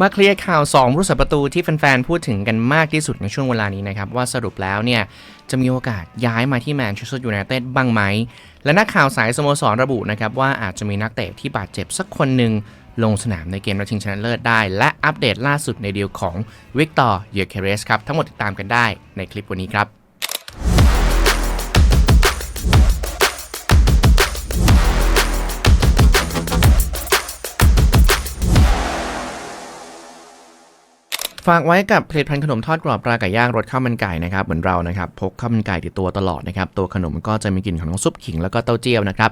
มาเคลียร์ข่าว 2 ผู้สัประตูที่แฟนๆ พูดถึงกันมากที่สุดในช่วงเวลานี้นะครับ ว่าสรุปแล้วเนี่ย จะมีโอกาสย้ายมาที่แมนเชสเตอร์ยูไนเต็ดบ้างไหม และนักข่าวสายสโมสรระบุนะครับ ว่าอาจจะมีนักเตะที่บาดเจ็บสักคนหนึ่งลงสนามในเกมนัดชิงชนะเลิศได้ และอัปเดตล่าสุดในเดีลของวิกตอร์เยอเคเรสครับ ทั้งหมดติดตามกันได้ในคลิปวันนี้ครับ ฝากไว้กับผลิตภัณฑ์ขนมทอดกรอบปลาไก่ย่างรสข้าวมันไก่นะครับเหมือนเรานะครับพกข้าวมันไก่ติดตัวตลอดนะครับตัวขนมก็จะมีกลิ่นของน้ำซุปขิงแล้วก็เต้าเจี้ยวนะครับ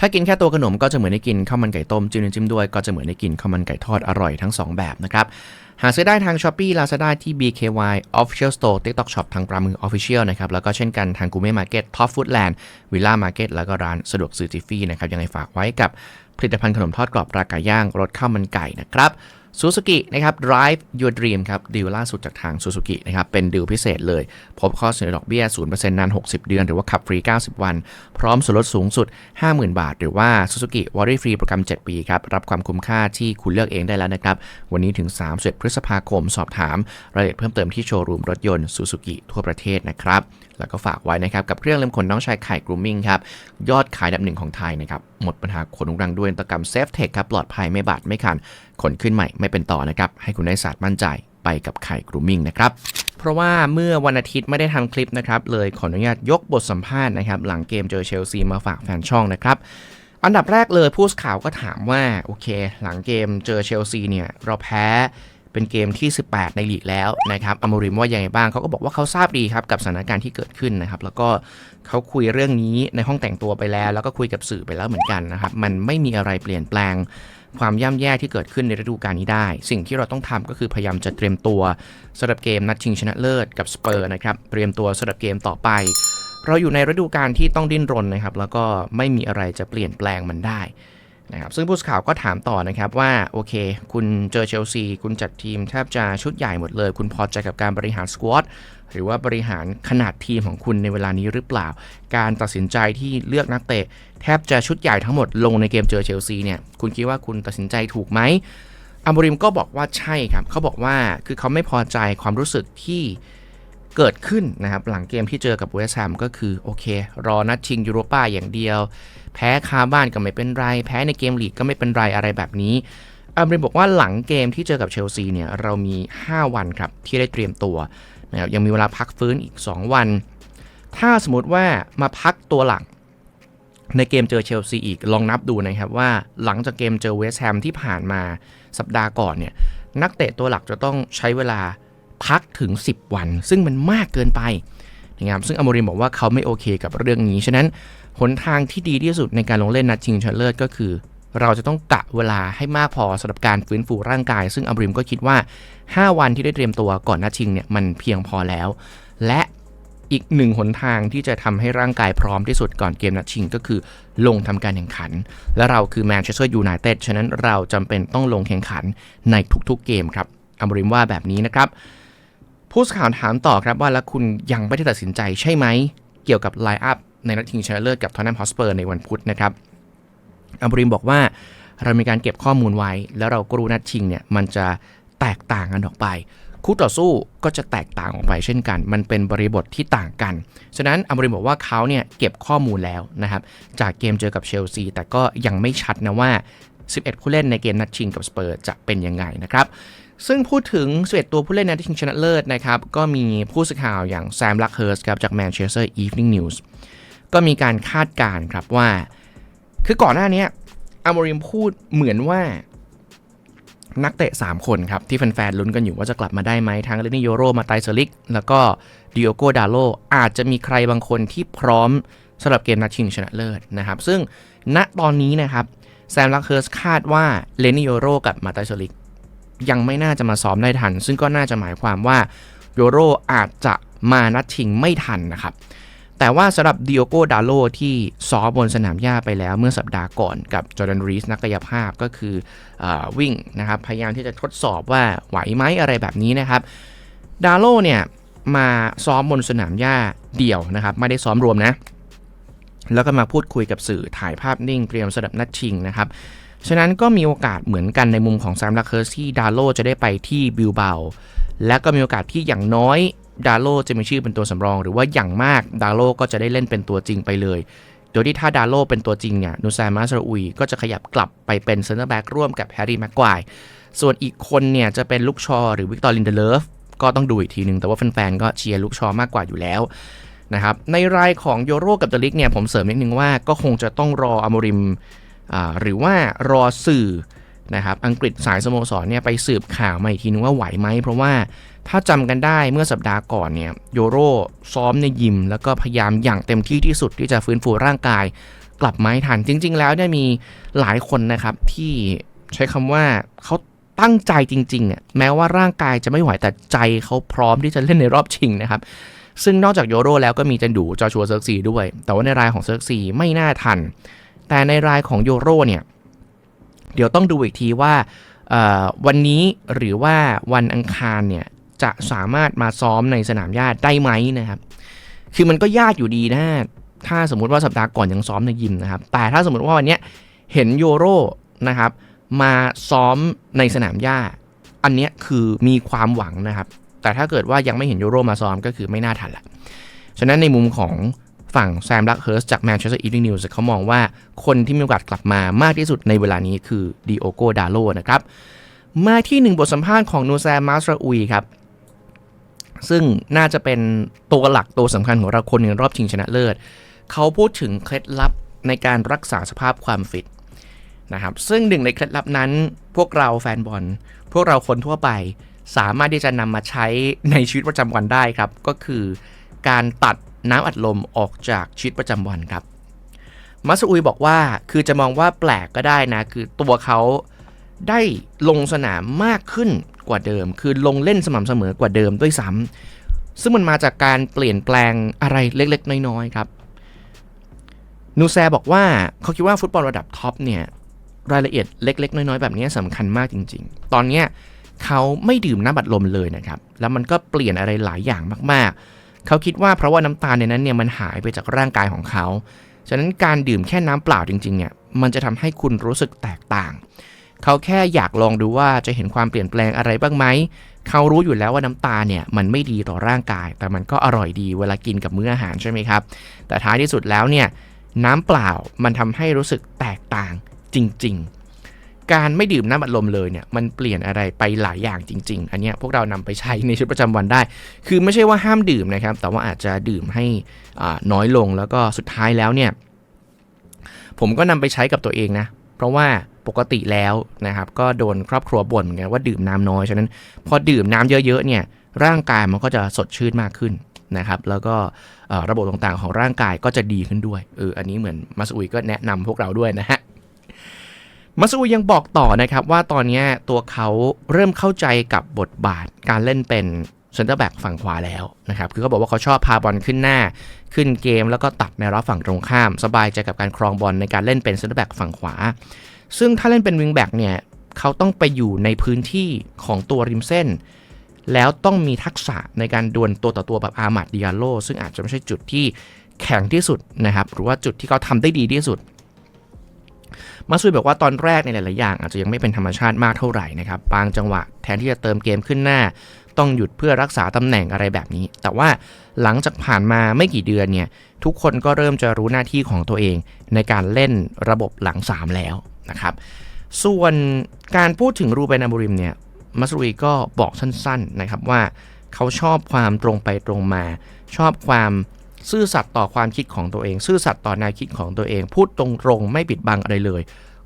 ถ้ากินแค่ตัวขนมก็จะเหมือนได้กินข้าวมันไก่ต้มจิ้มจิ้มด้วยก็จะเหมือนได้กินข้าวมันไก่ทอดอร่อยทั้งสองแบบนะครับหาซื้อได้ทาง s h อ p e e Lazada ที่ BKY Official Store TikTok Shop ทางปรามือ Official นะครับแล้วก็เช่นกันทาง g o u r m e t Market Top Foodland Villa Market แล้วก็ร้านสะดวกซื้อจิฟฟี่นะครับยังไงฝากไว้กับผลิตภัณฑ์ขนมทอดกรอบปลาไก่ย่างรสข้าวมันไก่นะครับ ซูซูกินะครับ drive your dream ครับดีลล่าสุดจากทางซูซูกินะครับ เป็นดีลพิเศษเลย พบข้อเสนอดอกเบี้ย 0%นาน 60 เดือน หรือว่าขับฟรี 90 วัน พร้อมส่วนลดสูงสุด 50,000 บาท หรือว่า Suzuki w a r r y Free โปรแกรม 7 ปีครับ รับความคุ้มค่าที่คุณเลือกเองได้แล้วนะครับ วันนี้ถึง 31 พฤษภาคม สอบถาม รายละเอียดเพิ่มเติมที่โชว์รูมรถยนต์ซูซูกิทั่วประเทศนะครับแล้วก็ฝากไว้นะครับกับเครื่องเล็มขนน้องชายไข่กรูมมิ่งครับยอดขายดับหนึ่งของไทยนะครับหมดปัญหาขนรุงรังด้วยนตกรรมเซฟเทคครับปลอดภัยไม่บาดไม่คันขนขึ้นใหม่ไม่เป็นต่อนะครับให้คุณได้ศาสตร์มั่นใจไปกับไข่กรูมมิ่งนะครับเพราะว่าเมื่อวันอาทิตย์ไม่ได้ทำคลิปนะครับเลยขออนุญาตยกบทสัมภาษณ์นะครับหลังเกมเจอเชลซีมาฝากแฟนช่องนะครับอันดับแรกเลยผู้สื่อข่าวก็ถามว่าโอเค หลังเกมเจอเชลซีเนี่ยเราแพ้ เป็นเกมที่ 18 ในลีกแล้วนะครับอมริมว่ายังไงบ้างเขาก็บอกว่าเขาทราบดีครับกับสถานการณ์ที่เกิดขึ้นนะครับ แล้วก็เขาคุยเรื่องนี้ในห้องแต่งตัวไปแล้ว แล้วก็คุยกับสื่อไปแล้วเหมือนกันนะครับ มันไม่มีอะไรเปลี่ยนแปลงความย่ำแย่ที่เกิดขึ้นในฤดูกาลนี้ได้ สิ่งที่เราต้องทำก็คือพยายามจะเตรียมตัวสำหรับเกมนัดชิงชนะเลิศกับสเปอร์นะครับ เตรียมตัวสำหรับเกมต่อไป เราอยู่ในฤดูกาลที่ต้องดิ้นรนนะครับ แล้วก็ไม่มีอะไรจะเปลี่ยนแปลงมันได้ นะครับซึ่งผู้สื่อข่าวก็ถามต่อนะครับว่าโอเค คุณเจอเชลซี คุณจัดทีมแทบจะชุดใหญ่หมดเลย คุณพอใจกับการบริหารสควอตหรือว่าบริหารขนาดทีมของคุณในเวลานี้หรือเปล่า การตัดสินใจที่เลือกนักเตะ แทบจะชุดใหญ่ทั้งหมดลงในเกมเจอเชลซีเนี่ยคุณคิดว่าคุณตัดสินใจถูกไหมอัมบริมก็บอกว่าใช่ครับเขาบอกว่าคือเขาไม่พอใจความรู้สึกที่เกิดขึ้นนะครับหลังเกมที่เจอกับเวสต์แฮมก็คือโอเค รอนัดชิงยูโรป้าอย่างเดียว แพ้คาบ้านก็ไม่เป็นไร แพ้ในเกมลีกก็ไม่เป็นไรอะไรแบบนี้อัมบริบอกว่าหลังเกมที่เจอกับเชลซีเนี่ยเรามี 5 วันครับ ที่ได้เตรียมตัวนะครับยังมีเวลาพักฟื้นอีก 2 วัน ถ้าสมมติว่ามาพักตัวหลังในเกมเจอเชลซีอีกลองนับดูนะครับว่าหลังจากเกมเจอเวสต์แฮมที่ผ่านมาสัปดาห์ก่อนเนี่ยนักเตะตัวหลักจะต้องใช้เวลาพักถึง 10 วัน ซึ่งมันมากเกินไป นะครับซึ่งอโมริมบอกว่าเขาไม่โอเคกับเรื่องนี้ ฉะนั้นหนทางที่ดีที่สุดในการลงเล่นนัดชิงชนะเลิศก็คือ เราจะต้องกะเวลาให้มากพอสำหรับการฟื้นฟูร่างกาย ซึ่งอโมริมก็คิดว่า 5 วันที่ได้เตรียมตัวก่อนนัดชิงเนี่ยมันเพียงพอแล้ว และอีกหนึ่งหนทางที่จะทำให้ร่างกายพร้อมที่สุดก่อนเกมนัดชิงก็คือลงทำการแข่งขัน และเราคือแมนเชสเตอร์ยูไนเต็ดฉะนั้นเราจำเป็นต้องลงแข่งขันในทุกๆเกมครับอโมริมว่าแบบนี้นะครับ ผู้สื่อข่าวถามต่อครับว่าแล้วคุณยังไม่ได้ตัดสินใจใช่ไหม เกี่ยวกับไลน์อัพในนัดชิงชนะเลิศกับทอนนัมฮอสเปอร์ในวันพุธนะครับอัมบริมบอกว่าเรามีการเก็บข้อมูลไว้ แล้วเราก็รู้นัดชิงเนี่ยมันจะแตกต่างกันออกไป คู่ต่อสู้ก็จะแตกต่างออกไปเช่นกัน มันเป็นบริบทที่ต่างกัน ฉะนั้นอัมบริมบอกว่าเขาเนี่ยเก็บข้อมูลแล้วนะครับจากเกมเจอกับเชลซีแต่ก็ยังไม่ชัดนะว่า 11 ผู้เล่นในเกมนัดชิงกับสเปอร์จะเป็นยังไงนะครับ ซึ่งพูดถึง11ตัวผู้เล่นในชิงชนะเลิศนะครับ ก็มีผู้สื่อข่าวอย่างแซมลักเฮิร์สครับจากแมนเชสเตอร์อีฟนิ่งนิวส์ก็มีการคาดการณ์ครับว่า คือก่อนหน้านี้อามริมพูดเหมือนว่านักเตะ 3 คนครับ ที่แฟนๆลุ้นกันอยู่ว่าจะกลับมาได้ไหมทั้งเลนิโยโรมาไตเซลิก แล้วก็ดิโอโกดาโลอาจจะมีใครบางคนที่พร้อมสำหรับเกมนัดชิงชนะเลิศนะครับ ซึ่งณตอนนี้นะครับ แซมลักเฮิร์สคาดว่าเลนิโยโรกับมาไตเซลิก ยังไม่น่าจะมาซ้อมได้ทัน ซึ่งก็น่าจะหมายความว่าโยโรอาจจะมานัดชิงไม่ทันนะครับ แต่ว่าสำหรับดิโอโกดาโลที่ซ้อมบนสนามหญ้าไปแล้วเมื่อสัปดาห์ก่อนกับจอร์แดนรีสนักกายภาพก็คืออวิ่งนะครับ พยายามที่จะทดสอบว่าไหวไหมอะไรแบบนี้นะครับ ดาโลเนี่ยมาซ้อมบนสนามหญ้าเดี่ยวนะครับ ไม่ได้ซ้อมรวมนะ แล้วก็มาพูดคุยกับสื่อถ่ายภาพนิ่งเตรียมสำหรับนัดชิงนะครับ ฉะนั้นก็มีโอกาสเหมือนกันในมุมของแซมลักเคิร์สที่ดาโลจะได้ไปที่บิลเบาและก็มีโอกาสที่อย่างน้อยดาโลจะมีชื่อเป็นตัวสำรอง หรือว่าอย่างมากดาโลก็จะได้เล่นเป็นตัวจริงไปเลย โดยที่ถ้าดาโลเป็นตัวจริงเนี่ยนูซามาสอุยก็จะขยับกลับไปเป็นเซนเตอร์แบ็กร่วมกับแฮร์รี่แม็กควายส่วนอีกคนเนี่ยจะเป็นลูกชอหรือวิกตอร์ลินเดเลฟก็ต้องดูอีกทีหนึ่งแต่ว่าแฟนๆก็เชียร์ลูกชอมากกว่าอยู่แล้วนะครับในรายของโยโรกับเดลิกเนี่ยผมเสริมนิดนึงว่าก็คงจะต้องรออมริม หรือว่ารอสื่อนะครับอังกฤษสายสโมสรเนี่ยไปสืบข่าวมาอีกทีนึงว่าไหวไหม เพราะว่าถ้าจำกันได้เมื่อสัปดาห์ก่อนเนี่ยโยโรซ้อมในยิม แล้วก็พยายามอย่างเต็มที่ที่สุดที่จะฟื้นฟูร่างกายกลับมาให้ทัน จริง ๆ แล้วเนี่ยมีหลายคนนะครับที่ใช้คำว่าเขาตั้งใจจริงๆอะแม้ว่าร่างกายจะไม่ไหวแต่ใจเขาพร้อมที่จะเล่นในรอบชิงนะครับซึ่งนอกจากโยโรแล้วก็มีจันดูจอชัวเซิร์กซีด้วย แต่ว่าในรายของเซิร์กซีไม่น่าทัน แต่ในรายของโยโรเนี่ย เดี๋ยวต้องดูอีกทีว่าวันนี้หรือว่าวันอังคารเนี่ย จะสามารถมาซ้อมในสนามหญ้าได้ไหมนะครับ คือมันก็ยากอยู่ดีนะ ถ้าสมมุติว่าสัปดาห์ก่อนยังซ้อมในยิมนะครับ แต่ถ้าสมมติว่าวันนี้เห็นโยโรนะครับ มาซ้อมในสนามหญ้า อันนี้คือมีความหวังนะครับ แต่ถ้าเกิดว่ายังไม่เห็นโยโรมาซ้อมก็คือไม่น่าทันละ ฉะนั้นในมุมของ ฝั่งแซมลักเฮิร์สจากแมนเชสเตอร์อีฟนิวส์เขามองว่าคนที่มีโอกาสกลับมามากที่สุดในเวลานี้คือดิโอโกดาโลนะครับ มาที่หนึ่งบทสัมภาษณ์ของนูแซมมาสราอุยครับซึ่งน่าจะเป็นตัวหลักตัวสำคัญของเราคนในรอบชิงชนะเลิศ เขาพูดถึงเคล็ดลับในการรักษาสภาพความฟิตนะครับ ซึ่งหนึ่งในเคล็ดลับนั้น พวกเราแฟนบอล พวกเราคนทั่วไป สามารถที่จะนำมาใช้ในชีวิตประจำวันได้ครับ ก็คือการตัด น้ำอัดลมออกจากชีวิตประจำวันครับมัสอุยบอกว่าคือจะมองว่าแปลกก็ได้นะ คือตัวเขาได้ลงสนามมากขึ้นกว่าเดิม คือลงเล่นสม่ำเสมอกว่าเดิมด้วยซ้ำซึ่งมันมาจากการเปลี่ยนแปลงอะไรเล็กๆ น้อยๆครับนูแซบอกว่าเขาคิดว่าฟุตบอลระดับท็อปเนี่ยรายละเอียดเล็ก ๆ น้อยๆ แบบนี้สำคัญมากจริง ๆ ตอนนี้เขาไม่ดื่มน้ำบัดลมเลยนะครับ แล้วมันก็เปลี่ยนอะไรหลายอย่างมากๆ เขาคิดว่าเพราะว่าน้ำตาลในนั้นเนี่ยมันหายไปจากร่างกายของเขา ฉะนั้นการดื่มแค่น้ำเปล่าจริงๆเนี่ยมันจะทำให้คุณรู้สึกแตกต่าง เขาแค่อยากลองดูว่าจะเห็นความเปลี่ยนแปลงอะไรบ้างไหม เขารู้อยู่แล้วว่าน้ำตาเนี่ยมันไม่ดีต่อร่างกาย แต่มันก็อร่อยดีเวลากินกับมื้ออาหารใช่ไหมครับ แต่ท้ายที่สุดแล้วเนี่ยน้ำเปล่ามันทำให้รู้สึกแตกต่างจริง ๆ การไม่ดื่มน้ำอัดลมเลยเนี่ยมันเปลี่ยนอะไรไปหลายอย่างจริง ๆ อันนี้พวกเรานำไปใช้ในชีวิตประจำวันได้ คือไม่ใช่ว่าห้ามดื่มนะครับ แต่ว่าอาจจะดื่มให้น้อยลงแล้วก็สุดท้ายแล้วเนี่ย ผมก็นำไปใช้กับตัวเองนะ เพราะว่าปกติแล้วนะครับ ก็โดนครอบครัวบ่นเหมือนกันว่าดื่มน้ำน้อยฉะนั้น พอดื่มน้ำเยอะๆเนี่ย ร่างกายมันก็จะสดชื่นมากขึ้นนะครับ แล้วก็ระบบต่างๆของร่างกายก็จะดีขึ้นด้วยเอออันนี้เหมือนมัสอุยก็แนะนำพวกเราด้วยนะฮะ มัสอุยยังบอกต่อนะครับว่าตอนนี้ตัวเขาเริ่มเข้าใจกับบทบาทการเล่นเป็นเซนเตอร์แบ็กฝั่งขวาแล้วนะครับ คือเขาบอกว่าเขาชอบพาบอลขึ้นหน้า ขึ้นเกมแล้วก็ตัดในรอบฝั่งตรงข้าม สบายใจกับการครองบอลในการเล่นเป็นเซนเตอร์แบ็กฝั่งขวา ซึ่งถ้าเล่นเป็นวิงแบ็กเนี่ยเขาต้องไปอยู่ในพื้นที่ของตัวริมเส้น แล้วต้องมีทักษะในการดวลตัวต่อตัวแบบอามาดดิอาโลซึ่งอาจจะไม่ใช่จุดที่แข็งที่สุดนะครับ หรือว่าจุดที่เขาทำได้ดีที่สุด มาซุยบอกว่าตอนแรกในหลาย ๆ อย่าง อาจจะยังไม่เป็นธรรมชาติมากเท่าไหร่นะครับ บางจังหวะแทนที่จะเติมเกมขึ้นหน้า ต้องหยุดเพื่อรักษาตำแหน่งอะไรแบบนี้ แต่ว่าหลังจากผ่านมาไม่กี่เดือนเนี่ย ทุกคนก็เริ่มจะรู้หน้าที่ของตัวเอง ในการเล่นระบบหลัง 3 แล้วนะครับ ส่วนการพูดถึงรูเบนอามูริมเนี่ยมัสรุยก็บอกสั้น ๆ นะครับว่าเขาชอบความตรงไปตรงมา ชอบความ ซื่อสัตย์ต่อความคิดของตัวเอง ซื่อสัตย์ต่อแนวคิดของตัวเอง พูดตรงๆ ไม่ปิดบังอะไรเลย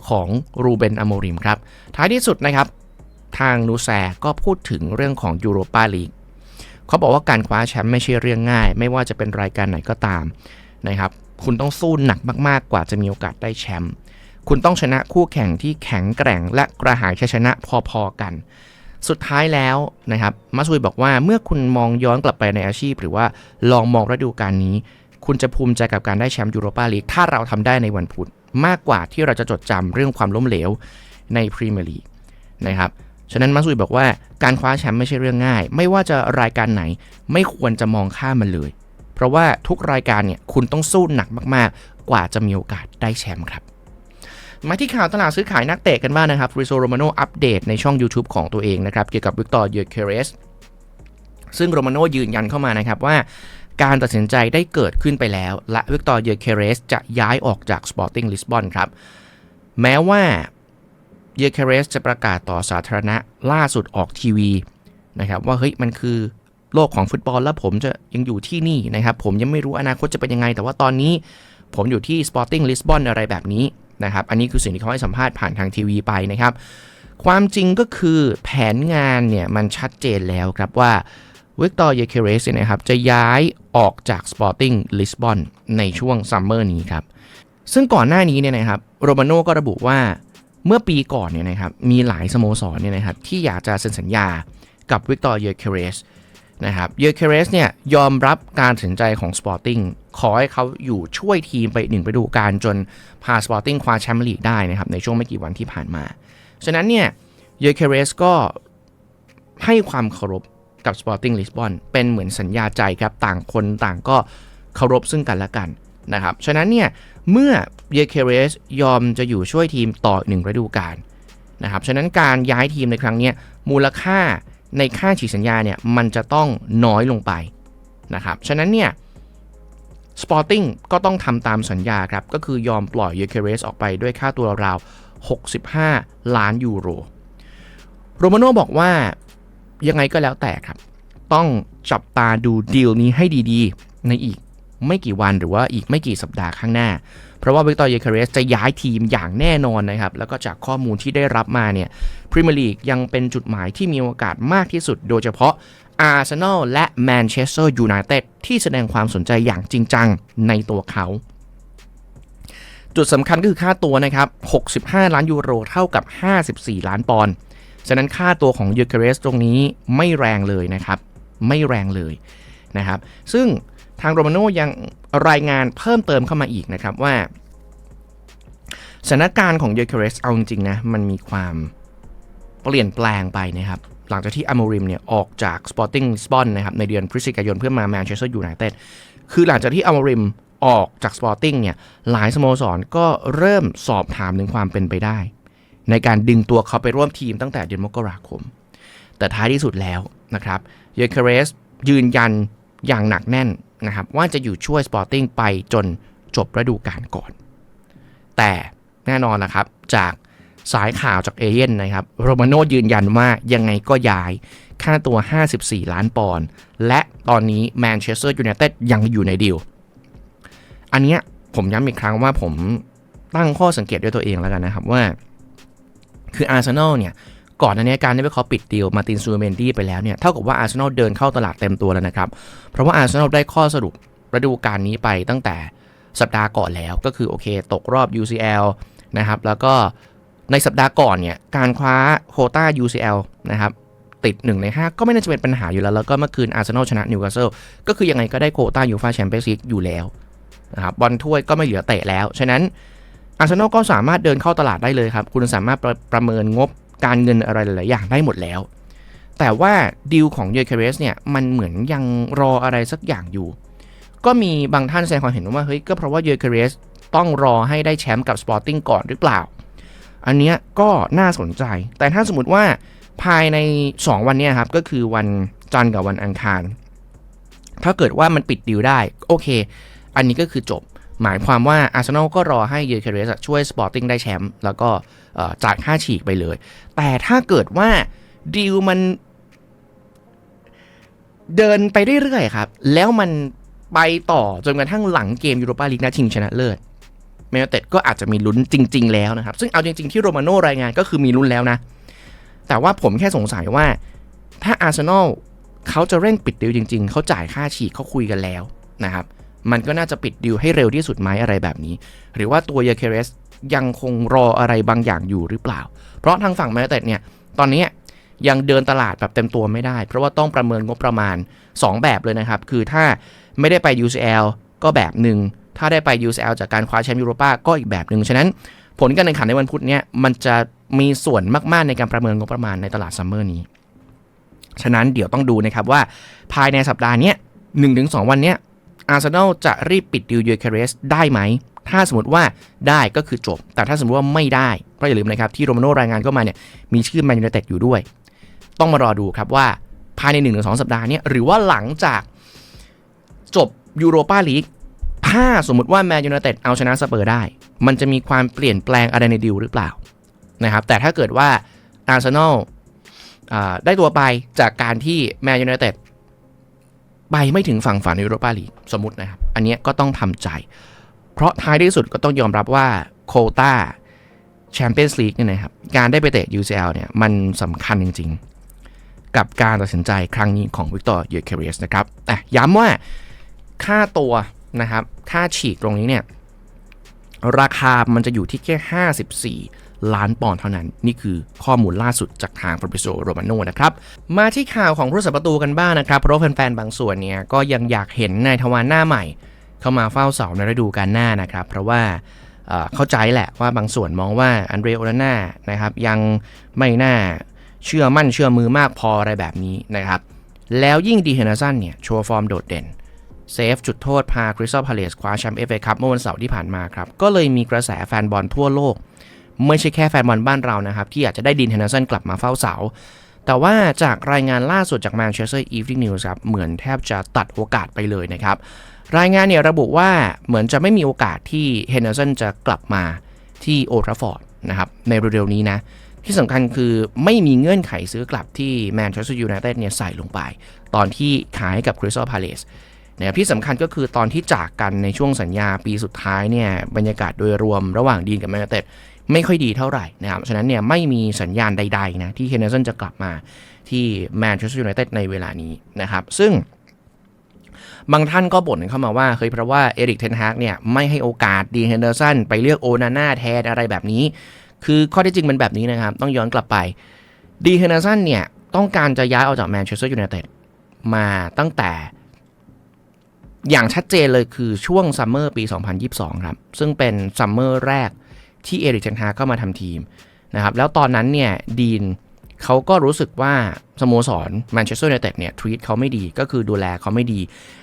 ของรูเบนอโมริมครับ ท้ายที่สุดนะครับ ทางนูแซก็พูดถึงเรื่องของยูโรปาลีกเขาบอกว่าการคว้าแชมป์ไม่ใช่เรื่องง่าย ไม่ว่าจะเป็นรายการไหนก็ตามนะครับ คุณต้องสู้หนักมากๆ กว่าจะมีโอกาสได้แชมป์ คุณต้องชนะคู่แข่งที่แข็งแกร่งและกระหายชัยชนะพอๆกัน สุดท้ายแล้วนะครับมาซุยบอกว่าเมื่อคุณมองย้อนกลับไปในอาชีพ หรือว่าลองมองฤดูกาลนี้ คุณจะภูมิใจกับการได้แชมป์ยูโรปาลีกถ้าเราทำได้ในวันพุธมากกว่าที่เราจะจดจำเรื่องความล้มเหลวในพรีเมียร์ลีกนะครับฉะนั้นมาซุยบอกว่าการคว้าแชมป์ไม่ใช่เรื่องง่าย ไม่ว่าจะรายการไหนไม่ควรจะมองข้ามมันเลย เพราะว่าทุกรายการเนี่ยคุณต้องสู้หนักมาก ๆ กว่าจะมีโอกาสได้แชมป์ครับ มาที่ข่าวตลาดซื้อขายนักเตะกันบ้างนะครับริโซโรมาโนอัปเดตในช่อง YouTube ของตัวเองนะครับเกี่ยวกับวิกตอร์เยเคเรสซึ่งโรมาโนยืนยันเข้ามานะครับว่าการตัดสินใจได้เกิดขึ้นไปแล้ว และวิกตอร์เยเคเรสจะย้ายออกจาก Sporting Lisbon ครับ แม้ว่าเยเคเรสจะประกาศต่อสาธารณะล่าสุดออกทีวีนะครับว่าเฮ้ยมันคือโลกของฟุตบอลแล้วผมจะยังอยู่ที่นี่นะครับ ผมยังไม่รู้อนาคตจะเป็นยังไง แต่ว่าตอนนี้ผมอยู่ที่ Sporting Lisbon อะไรแบบนี้ นะครับ อันนี้คือสิ่งที่เขาให้สัมภาษณ์ผ่านทางทีวีไปนะครับ ความจริงก็คือแผนงานเนี่ยมันชัดเจนแล้วครับว่าวิกตอร์เยเคเรสเนี่ยนะครับจะย้ายออกจาก Sporting Lisbon ในช่วงซัมเมอร์นี้ครับ ซึ่งก่อนหน้านี้เนี่ยนะครับโรมาโน่ก็ระบุว่าเมื่อปีก่อนเนี่ยนะครับมีหลายสโมสรเนี่ยนะครับที่อยากจะเซ็นสัญญากับวิกตอร์เยเคเรสนะครับเยเคเรสเนี่ยยอมรับการตัดสินใจของ Sporting ขอให้เขาอยู่ช่วยทีมไปหนึ่งฤดูกาลจนพา Sporting คว้าแชมเปี้ยนลีกได้นะครับในช่วงไม่กี่วันที่ผ่านมา ฉะนั้นเนี่ยเยเคเรสก็ให้ความเคารพกับ Sporting Lisbon เป็นเหมือนสัญญาใจครับต่างคนต่างก็เคารพซึ่งกันและกันนะครับ ฉะนั้นเนี่ยเมื่อเยเคเรสยอมจะอยู่ช่วยทีมต่อหนึ่งฤดูกาลนะครับ ฉะนั้นการย้ายทีมในครั้งนี้มูลค่าในค่าฉีกสัญญาเนี่ยมันจะต้องน้อยลงไปนะครับ ฉะนั้นเนี่ย Sporting ก็ต้องทำตามสัญญาครับ ก็คือยอมปล่อยเยเคเรสออกไปด้วยค่าตัวราวๆ65 ล้านยูโร โรมาโน่บอกว่ายังไงก็แล้วแต่ครับ ต้องจับตาดูดีลนี้ให้ดีๆ ในอีกไม่กี่วันหรือว่าอีกไม่กี่สัปดาห์ข้างหน้า เพราะว่าวิกตอร์เยเคเรสจะย้ายทีมอย่างแน่นอนนะครับ แล้วก็จากข้อมูลที่ได้รับมาเนี่ยพรีเมียร์ลีกยังเป็นจุดหมายที่มีโอกาสมากที่สุด โดยเฉพาะ อาร์เซนอลและแมนเชสเตอร์ยูไนเต็ดที่แสดงความสนใจอย่างจริงจังในตัวเขา จุดสำคัญก็คือค่าตัวนะครับ 65 ล้านยูโรเท่ากับ 54 ล้านปอนด์ฉะนั้นค่าตัวของยูเคเรสตรงนี้ไม่แรงเลยนะครับ ไม่แรงเลยนะครับ ซึ่งทางโรมาโนยังรายงานเพิ่มเติมเข้ามาอีกนะครับว่าสถานการณ์ของยูเคเรสเอาจริงๆนะมันมีความเปลี่ยนแปลงไปนะครับ หลังจากที่อโมริมเนี่ยออกจาก Sporting Lisbon นะครับในเดือนพฤศจิกายนเพื่อมาแมนเชสเตอร์ยูไนเต็ดคือหลังจากที่อโมริมออกจาก Sporting เนี่ยหลายสโมสรก็เริ่มสอบถามถึงความเป็นไปได้ ในการดึงตัวเขาไปร่วมทีมตั้งแต่เดือนมกราคม แต่ท้ายที่สุดแล้วนะครับเยเคเรสยืนยันอย่างหนักแน่นนะครับว่าจะอยู่ช่วย Sporting ไปจนจบฤดูกาลก่อน แต่แน่นอนนะครับจาก สายข่าวจากเอเย่นนะครับโรมาโนยืนยันว่ายังไงก็ย้ายค่าตัว 54 ล้านปอนด์และตอนนี้แมนเชสเตอร์ยูไนเต็ดยังอยู่ในดีลอันเนี้ยผมย้ำอีกครั้งว่าผมตั้งข้อสังเกตด้วยตัวเองแล้วกันนะครับว่า คืออาร์เซนอลเนี่ย ก่อนอันนี้การที่เขาปิดดีลมาตินซูเมนดี้ไปแล้วเนี่ย เท่ากับว่าอาร์เซนอลเดินเข้าตลาดเต็มตัวแล้วนะครับ เพราะว่าอาร์เซนอลได้ข้อสรุปฤดูกาลนี้ไปตั้งแต่สัปดาห์ก่อนแล้วก็คือโอเค ตกรอบ UCL นะครับแล้วก็ ในสัปดาห์ก่อนเนี่ยการคว้าโคต้า UCL นะครับติด 1 ใน 5 ก็ไม่น่าจะเป็นปัญหาอยู่แล้ว แล้วก็เมื่อคืนอาร์เซนอลชนะนิวคาสเซิลก็คือยังไงก็ได้โคต้ายูฟาแชมเปี้ยนส์ลีกอยู่แล้วนะครับบอลถ้วยก็ไม่เหลือเตะแล้ว ฉะนั้นอาร์เซนอลก็สามารถเดินเข้าตลาดได้เลยครับ คุณสามารถประประเมินงบการเงินอะไรหลาย ๆ อย่างได้หมดแล้ว แต่ว่าดีลของเยเคเรสเนี่ยมันเหมือนยังรออะไรสักอย่างอยู่ ก็มีบางท่านแสดงความเห็นว่าเฮ้ยก็เพราะว่าเยเคเรสต้องรอให้ได้แชมป์กับสปอร์ติ้งก่อนหรือเปล่า อันเนี้ยก็น่าสนใจ แต่ถ้าสมมติว่าภายใน 2 วันเนี้ยครับ ก็คือวันจันทร์กับวันอังคาร ถ้าเกิดว่ามันปิดดีลได้ โอเค อันนี้ก็คือจบ หมายความว่าอาร์เซนอลก็รอให้เยอร์เคเรสช่วยสปอร์ติ้งได้แชมป์แล้วก็จ่ายค่าฉีกไปเลย แต่ถ้าเกิดว่าดีลมันเดินไปเรื่อยๆครับ แล้วมันไปต่อจนกระทั่งหลังเกมยูโรปาลีกนัดชิงชนะเลิศ แมนยูเต็ดก็อาจจะมีลุ้นจริง ๆ แล้วนะครับ ซึ่งเอาจริง ๆ ที่โรมาโน่รายงานก็คือมีลุ้นแล้วนะ แต่ว่าผมแค่สงสัยว่า ถ้าอาร์เซนอลเขาจะเร่งปิดดิวจริง ๆ เขาจ่ายค่าฉีกเขาคุยกันแล้วนะครับ มันก็น่าจะปิดดิวให้เร็วที่สุดไหมอะไรแบบนี้ หรือว่าตัวยาเคเรสยังคงรออะไรบางอย่างอยู่หรือเปล่า เพราะทางฝั่งแมนยูไนเต็ดเนี่ย ตอนนี้ยังเดินตลาดแบบเต็มตัวไม่ได้ เพราะว่าต้องประเมินงบประมาณ 2 แบบเลยนะครับ คือถ้าไม่ได้ไป UCL ก็แบบหนึ่ง ถ้าได้ไป UCL จากการคว้าแชมป์ยูโรป้าก็อีกแบบหนึ่งฉะนั้นผลการแข่งขันในวันพุธนี้มันจะมีส่วนมาก ๆ ในการประเมินงบประมาณในตลาดซัมเมอร์นี้ ฉะนั้นเดี๋ยวต้องดูนะครับว่าภายในสัปดาห์นี้ย1-2วันนี้อาร์เซนอลจะรีบปิดดิวยูเคเรสได้ไหม ถ้าสมมติว่าได้ก็คือจบ แต่ถ้าสมมติว่าไม่ได้ก็อย่าลืมนะครับที่โรมาโน่รายงานเข้ามาเนี่ยมีชื่อแมนยูไนเต็ดอยู่ด้วย ต้องมารอดูครับว่าภายใน1นถึงสสัปดาห์นี้หรือว่าหลังจากจบยูโรปาลีก ถ้าสมมติว่าแมนยูไนเต็ดเอาชนะสเปอร์ได้ มันจะมีความเปลี่ยนแปลงอะไรในดิวหรือเปล่านะครับแต่ถ้าเกิดว่าอาร์เซนอลได้ตัวไปจากการที่แมนยูไนเต็ดไปไม่ถึงฝั่งฝันในยูโรปาลีกสมมตินะครับ อันนี้ก็ต้องทำใจ เพราะท้ายที่สุดก็ต้องยอมรับว่าโคตาแชมเปี้ยนส์ลีกเนี่ยนะครับ การได้ไปเตะ UCL เนี่ย มันสำคัญจริง ๆ กับการตัดสินใจครั้งนี้ของวิกตอร์เยเคเรียสนะครับอะย้ำว่าค่าตัว นะครับค่าฉีกตรงนี้เนี่ย ราคามันจะอยู่ที่แค่ 54 ล้านปอนด์เท่านั้น นี่คือข้อมูลล่าสุดจากทางฟร a ิโซโรมาโนนะครับ มาที่ข่าวของผู้สัประตูกันบ้างนะครับ เพราะแฟนๆ บางส่วนเนี่ย ก็ยังอยากเห็นนายทวารหน้าใหม่ เข้ามาเฝ้าเสาในฤดูกาลหน้านะครับ เพราะว่าเข้าใจแหละว่าบางส่วนมองว่าอันเดรโอนาน่านะครับยังไม่น่าเชื่อมั่นเชื่อมือมากพออะไรแบบนี้นะครับ แล้วยิ่งดีเฮนเนอร์สันเนี่ยโชว์ฟอร์มโดดเด่น เซฟจุดโทษพาคริสตัลพาเลสคว้าแชมป์เอฟเอคัพเมื่อวันเสาร์ที่ผ่านมาครับ ก็เลยมีกระแสแฟนบอลทั่วโลก ไม่ใช่แค่แฟนบอลบ้านเรานะครับ ที่อยากจะได้ดินเฮนเดอร์สันกลับมาเฝ้าเสา แต่ว่าจากรายงานล่าสุดจาก Manchester Evening News ครับเหมือนแทบจะตัดโอกาสไปเลยนะครับ รายงานเนี่ยระบุว่าเหมือนจะไม่มีโอกาสที่เฮนเดอร์สันจะกลับมาที่โอทราฟอร์ดนะครับในเร็วๆนี้นะที่สำคัญคือไม่มีเงื่อนไขซื้อกลับที่แมนเชสเตอร์ยูไนเต็ดเนี่ยใส่ลงไป ตอนที่ขายกับคริสตัลพาเลส นะครับที่สำคัญก็คือตอนที่จากกันในช่วงสัญญาปีสุดท้ายเนี่ยบรรยากาศโดยรวมระหว่างดีนกับแมนเชสเตอร์ไม่ค่อยดีเท่าไหร่นะครับฉะนั้นเนี่ยไม่มีสัญญาณใดๆนะที่เฮนเดอร์สันจะกลับมาที่แมนเชสเตอร์ยูไนเต็ดในเวลานี้นะครับ ซึ่งบางท่านก็บ่นเข้ามาว่าเฮ้ยเพราะว่าเอริกเทนฮากเนี่ยไม่ให้โอกาสดีเฮนเดอร์สันไปเลือกโอนาน่าแทนอะไรแบบนี้ คือข้อที่จริงเป็นแบบนี้นะครับ ต้องย้อนกลับไปดีเฮนเดอร์สันเนี่ยต้องการจะย้ายออกจากแมนเชสเตอร์ยูไนเต็ดมาตั้งแต่ อย่างชัดเจนเลยคือช่วงซัมเมอร์ปี 2022 ครับ ซึ่งเป็นซัมเมอร์แรกที่เอริกเทนฮาเข้ามาทำทีมนะครับแล้วตอนนั้นเนี่ยดีนเขาก็รู้สึกว่าสโมสรแมนเชสเตอร์ยูไนเต็ดเนี่ยทรีตเขาไม่ดีก็คือดูแลเขาไม่ดี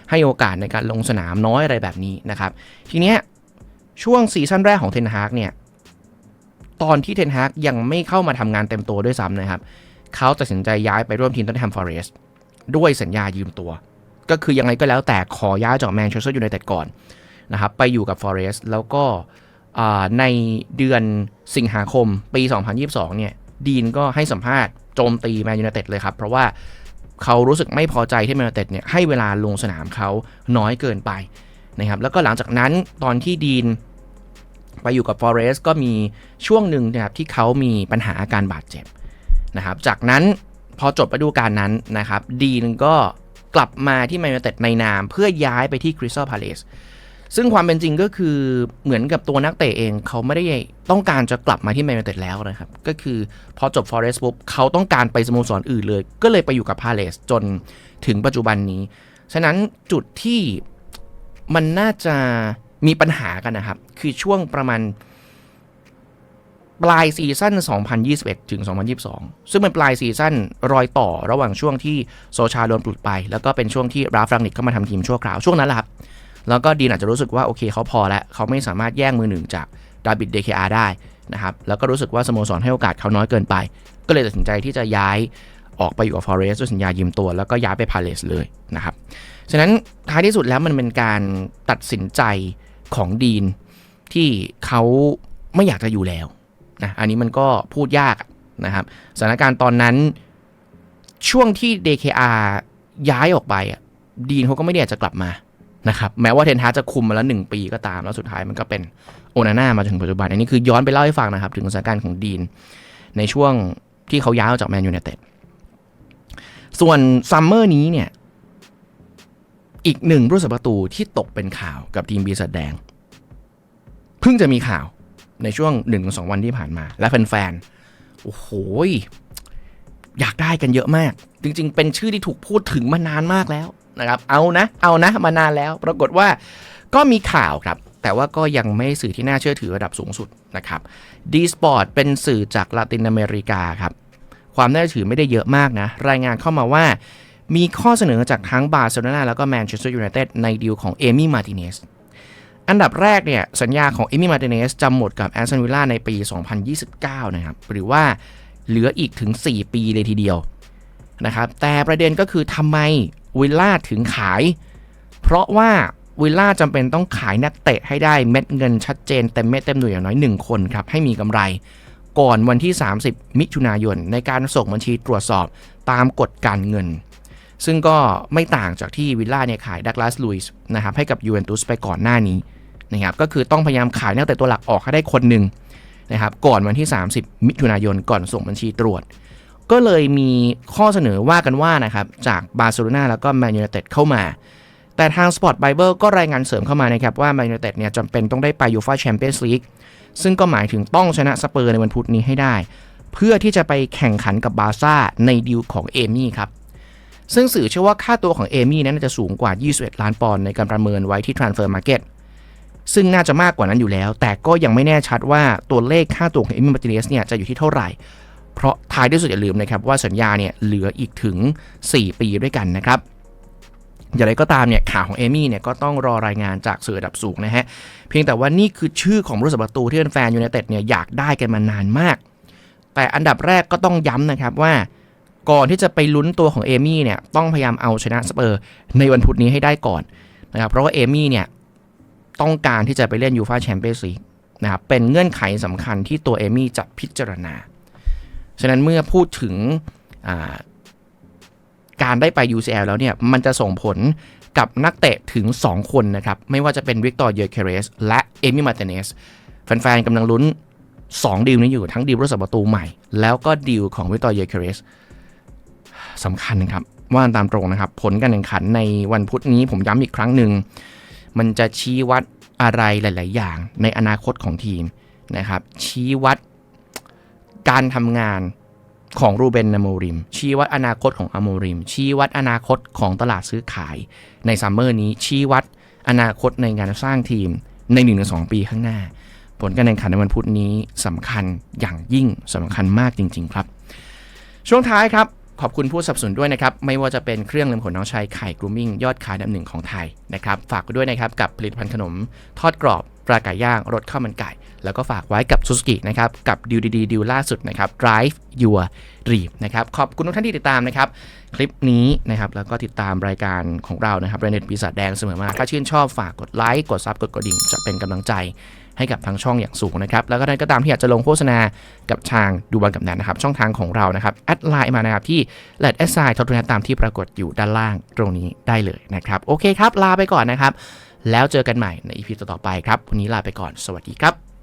ให้โอกาสในการลงสนามน้อยอะไรแบบนี้นะครับ ทีเนี้ยช่วงซีซั่นแรกของเทนฮากเนี่ยตอนที่เทนฮากยังไม่เข้ามาทำงานเต็มตัวด้วยซ้ำนะครับ เขาตัดสินใจย้ายไปร่วมทีมตันแฮมฟอเรสต์ด้วยสัญญายืมตัว ก็คือยังไงก็แล้วแต่ขอย้ายจากแมนเชสเตอร์ยูไนเต็ดก่อนนะครับไปอยู่กับฟอเรสต์แล้วก็ในเดือนสิงหาคมปี 2022 เนี่ย ดีนก็ให้สัมภาษณ์โจมตีแมนยูไนเต็ดเลยครับ เพราะว่าเขารู้สึกไม่พอใจที่แมนยูไนเต็ดเนี่ยให้เวลาลงสนามเขาน้อยเกินไปนะครับแล้วก็หลังจากนั้นตอนที่ดีนไปอยู่กับฟอเรสต์ก็มีช่วงหนึ่งนะครับที่เขามีปัญหาอาการบาดเจ็บนะครับจากนั้นพอจบฤดูกาลนั้นนะครับดีนก็ กลับมาที่แมนยูเต็ดในนาม เพื่อย้ายไปที่คริสตัลพาเลสซึ่งความเป็นจริงก็คือเหมือนกับตัวนักเตะเองเขาไม่ได้ต้องการจะกลับมาที่แมนยูเต็ดแล้วนะครับ ก็คือพอจบฟอเรสต์ปุ๊บเขาต้องการไปสโมสรออื่นเลย ก็เลยไปอยู่กับพาเลสจนถึงปัจจุบันนี้ ฉะนั้นจุดที่มันน่าจะมีปัญหากันนะครับ คือช่วงประมาณ ปลายซีซั่น 2021 ถึง 2022 ซึ่งเป็นปลายซีซั่นรอยต่อระหว่างช่วงที่โซชาโดนปลุดไป แล้วก็เป็นช่วงที่ราฟรังนิกเข้ามาทำทีมชั่วคราวช่วงนั้นแหละครับ แล้วก็ดีนอาจจะรู้สึกว่าโอเคเขาพอแล้ว เขาไม่สามารถแย่งมือหนึ่งจากดาบิดเดคอาได้นะครับ แล้วก็รู้สึกว่าสโมสรให้โอกาสเขาน้อยเกินไป ก็เลยตัดสินใจที่จะย้ายออกไปอยู่กับฟอเรสต์ด้วยสัญญายืมตัว แล้วก็ย้ายไปพาเลสเลยนะครับ ฉะนั้นท้ายที่สุดแล้วมันเป็นการตัดสินใจของดีนที่เขาไม่อยากจะอยู่แล้ว นะอันนี้มันก็พูดยากนะครับสถานการณ์ตอนนั้นช่วงที่ DKR ย้ายออกไปอะดีนเขาก็ไม่ได้จะกลับมานะครับแม้ว่าเทนฮาจะคุมมาแล้ว 1 ปีก็ตาม แล้วสุดท้ายมันก็เป็นโอนาน่ามาถึงปัจจุบัน อันนี้คือย้อนไปเล่าให้ฟังนะครับ ถึงสถานการณ์ของดีน ในช่วงที่เขาย้ายออกจากแมนยูไนเต็ดส่วนซัมเมอร์นี้เนี่ยอีกหนึ่งผู้สัประตูที่ตกเป็นข่าวกับทีมบีสัดแดง เพิ่งจะมีข่าว ในช่วง1นสวันที่ผ่านมา และแฟนๆ โอ้โห อยากได้กันเยอะมาก จริงๆ เป็นชื่อที่ถูกพูดถึงมานานมากแล้วนะครับ เอานะ เอานะ มานานแล้ว ปรากฏว่าก็มีข่าวครับ แต่ว่าก็ยังไม่สื่อที่น่าเชื่อถือระดับสูงสุดนะครับดีสปอร์ตเป็นสื่อจากลาตินอเมริกาครับ ความน่าเชื่อถือไม่ได้เยอะมากนะ รายงานเข้ามาว่ามีข้อเสนอจากทั้งบาร์เซโลนาแล้วก็แมนเชสเตอร์ยูไนเต็ดในดีลของเอมี่มาติเนส อันดับแรกเนี่ยสัญญาของเอมี่มาร์ติเนสจะหมดกับแอสตันวิลล่าในปี 2029 นะครับ หรือว่าเหลืออีกถึง 4 ปีเลยทีเดียวนะครับแต่ประเด็นก็คือทำไมวิลล่าถึงขาย เพราะว่าวิลล่าจำเป็นต้องขายนักเตะให้ได้เม็ดเงินชัดเจนเต็มเม็ดเต็มหน่วยอย่างน้อย 1 คนครับ ให้มีกำไร ก่อนวันที่ 30 มิถุนายน ในการส่งบัญชีตรวจสอบตามกฎการเงิน ซึ่งก็ไม่ต่างจากที่วิลล่าเนี่ยขายดักลาสลุยส์นะครับให้กับยูเวนตุสไปก่อนหน้านี้นะครับก็คือต้องพยายามขายนักเตะตัวหลักออกให้ได้คนหนึ่งนะครับก่อนวันที่ 30 มิถุนายนก่อนส่งบัญชีตรวจ ก็เลยมีข้อเสนอว่ากันว่านะครับจากบาร์เซโลนาแล้วก็แมนยูไนเต็ดเข้ามา แต่ทาง Sport Bible ก็รายงานเสริมเข้ามานะครับว่าแมนยูไนเต็ดเนี่ยจำเป็นต้องได้ไปยูฟ่าแชมเปี้ยนส์ลีกซึ่งก็หมายถึงต้องชนะสเปอร์ในวันพุธนี้ให้ได้ เพื่อที่จะไปแข่งขันกับบาร์ซ่าในดีลของเอมี่ครับ ซึ่งสื่อเชื่อว่าค่าตัวของเอมี่นั้นจะสูงกว่า 21 ล้านปอนด์ในการประเมินไว้ที่ Transfer Market ซึ่งน่าจะมากกว่านั้นอยู่แล้ว แต่ก็ยังไม่แน่ชัดว่าตัวเลขค่าตัวของเอมี่มาติเนสเนี่ยจะอยู่ที่เท่าไหร่ เพราะท้ายที่สุดอย่าลืมนะครับว่าสัญญาเนี่ยเหลืออีกถึง 4 ปีด้วยกันนะครับอย่างไรก็ตามเนี่ยข่าวของเอมี่เนี่ยก็ต้องรอรายงานจากสื่อระดับสูงนะฮะ เพียงแต่ว่านี่คือชื่อของผู้รักษาประตูที่แฟนยูไนเต็ดเนี่ยอยากได้กันมานานมาก แต่อันดับแรกก็ต้องย้ำนะครับว่า ก่อนที่จะไปลุ้นตัวของเอมี่เนี่ยต้องพยายามเอาชนะสเปอร์ในวันพุธนี้ให้ได้ก่อนนะครับเพราะว่าเอมี่เนี่ยต้องการที่จะไปเล่นยูฟาแชมเปี้ยนส์ลีกนะครับเป็นเงื่อนไขสำคัญที่ตัวเอมี่จะพิจารณา ฉะนั้นเมื่อพูดถึงการได้ไป UCL แล้วเนี่ยมันจะส่งผลกับนักเตะถึง 2 คนนะครับ ไม่ว่าจะเป็นวิกตอร์เยเคเรสและเอมี่มาร์ติเนสแฟนๆกำลังลุ้น 2 ดีลนี้อยู่ทั้งดีลรักษาประตูใหม่ แล้วก็ดีลของวิกตอร์เยเคเรส สำคัญนะครับว่าตามตรงนะครับ ผลการแข่งขันในวันพุธนี้ผมย้ำอีกครั้งหนึ่ง มันจะชี้วัดอะไรหลาย ๆ อย่างในอนาคตของทีมนะครับ ชี้วัดการทำงานของรูเบนนาโมริม ชี้วัดอนาคตของอโมริม ชี้วัดอนาคตของตลาดซื้อขายในซัมเมอร์นี้ ชี้วัดอนาคตในการสร้างทีมใน1-2ปีข้างหน้า ผลการแข่งขันในวันพุธนี้สำคัญอย่างยิ่งสำคัญมากจริง ๆ ครับ ช่วงท้ายครับ ขอบคุณผู้สนับสนุนด้วยนะครับ ไม่ว่าจะเป็นเครื่องเลืมขนน้องชายไข่กรูมิ่งยอดขายนดับหนึ่งของไทยนะครับ ฝากด้วยนะครับ กับผลิตภัณฑ์ขนม ทอดกรอบปลาไก่ย่างรสข้าวมันไก่ แล้วก็ฝากไว้กับซูซูกินะครับ กับดิวดีดิวล่าสุดนะครับ Drive Your Dream นะครับ ขอบคุณทุกท่านที่ติดตามนะครับ คลิปนี้นะครับ แล้วก็ติดตามรายการของเรานะครับเรนเน็ตปีศาจแดงเสมอมา ถ้าชื่นชอบฝากกดไลค์กดซับกดกระดิ่งจะเป็นกำลังใจ ให้กับทางช่องอย่างสูงนะครับ แล้วก็ท่นก็ตามที่อยากจะลงโฆษณากับทางดูบอลกับแนนนะครับ ช่องทางของเรานะครับแอดไลน์มานะครับที่แลดแอดไซน์ทอทุนตามที่ปรากฏอยู่ด้านล่างตรงนี้ได้เลยนะครับ โอเคครับ ลาไปก่อนนะครับ แล้วเจอกันใหม่ในอีพีต่อๆไปครับ วันนี้ลาไปก่อน สวัสดีครับ